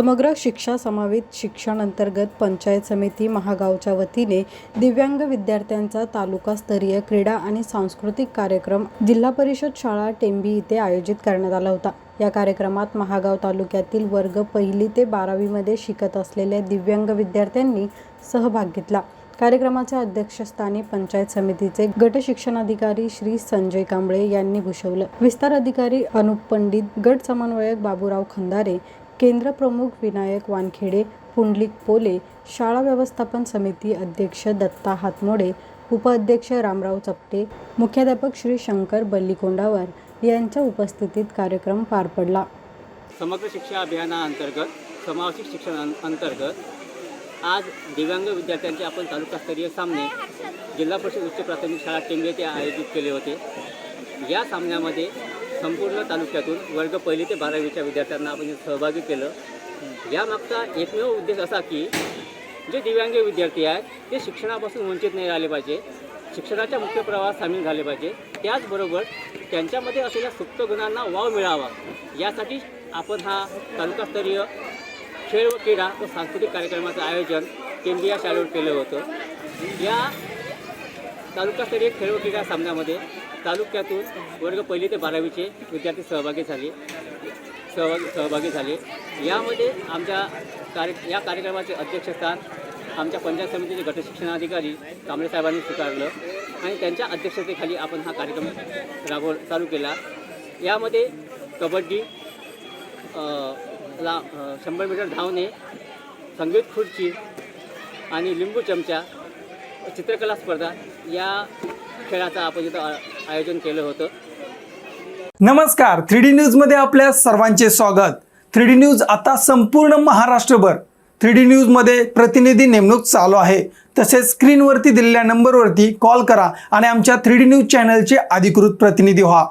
समग्र शिक्षा समावित शिक्षण अंतर्गत पंचायत समिती महागावच्या वतीने दिव्यांग विद्यार्थ्यांचा तालुकास्तरीय क्रीडा आणि सांस्कृतिक कार्यक्रम जिल्हा परिषद शाळा टेंबी इथे आयोजित करण्यात आला होता. या कार्यक्रमात महागाव तालुक्यातील वर्ग पहिली ते बारावीमध्ये शिकत असलेल्या दिव्यांग विद्यार्थ्यांनी सहभाग घेतला. कार्यक्रमाच्या अध्यक्षस्थानी पंचायत समितीचे गट शिक्षणाधिकारी श्री संजय कांबळे यांनी भूषवलं. विस्तार अधिकारी अनुप पंडित गट समन्वयक बाबूराव खंदारे केंद्र प्रमुख विनायक वानखेडे पुंडलिक पोले शाळा व्यवस्थापन समिती अध्यक्ष दत्ता हातमोडे उपाध्यक्ष रामराव चपटे मुख्याध्यापक श्री शंकर बल्लीकोंडावर यांच्या उपस्थितीत कार्यक्रम पार पडला. समग्र शिक्षा अभियानाअंतर्गत समावेशिक शिक्षण अं- अंतर्गत आज दिव्यांग विद्यार्थ्यांचे आपण तालुकास्तरीय सामने जिल्हा परिषद उच्च प्राथमिक शाळा टेंबे ते आयोजित केले होते. या सामन्यामध्ये संपूर्ण तालुक्यातून वर्ग पहिली ते बारावीच्या विद्यार्थ्यांना आपण सहभागी केलं. यामागचा एकमेव उद्देश असा की जे दिव्यांग विद्यार्थी आहेत ते शिक्षणापासून वंचित नाही राहिले पाहिजे. शिक्षणाच्या मुख्य प्रवाहात सामील झाले पाहिजे. त्याचबरोबर त्यांच्यामध्ये असलेल्या सुप्त गुणांना वाव मिळावा. यासाठी आपण हा तालुकास्तरीय खेळ व क्रीडा व सांस्कृतिक कार्यक्रमाचं आयोजन केंद्रीय शाळेवर केलं होतं. या तालुकास्तरीय खेळ क्रीडा सामन्यामध्ये तालुक्यातून वर्ग पहिली ते बारावीचे विद्यार्थी सहभागी झाले. सहभागी सहभागी झाले. यामध्ये आमच्या कार्य या कार्यक्रमाचे अध्यक्षस्थान आमच्या पंचायत समितीचे गटशिक्षणाधिकारी कांबळे साहेबांनी स्वीकारलं आणि त्यांच्या अध्यक्षतेखाली आपण हा कार्यक्रम राबव चालू केला. यामध्ये कबड्डी ला शंभर मीटर धावणे संगीत खुर्ची आणि लिंबू चमचा चित्रकला स्पर्धा या खेळाचं आपण इथं आयोजन केलं होतं. नमस्कार थ्री डी न्यूजमध्ये आपल्या सर्वांचे स्वागत. थ्री डी न्यूज आता संपूर्ण महाराष्ट्रभर. थ्री डी न्यूजमध्ये प्रतिनिधी नेमणूक चालू आहे. तसेच स्क्रीनवरती दिलेल्या नंबरवरती कॉल करा आणि आमच्या थ्री डी न्यूज चॅनलचे अधिकृत प्रतिनिधी व्हा.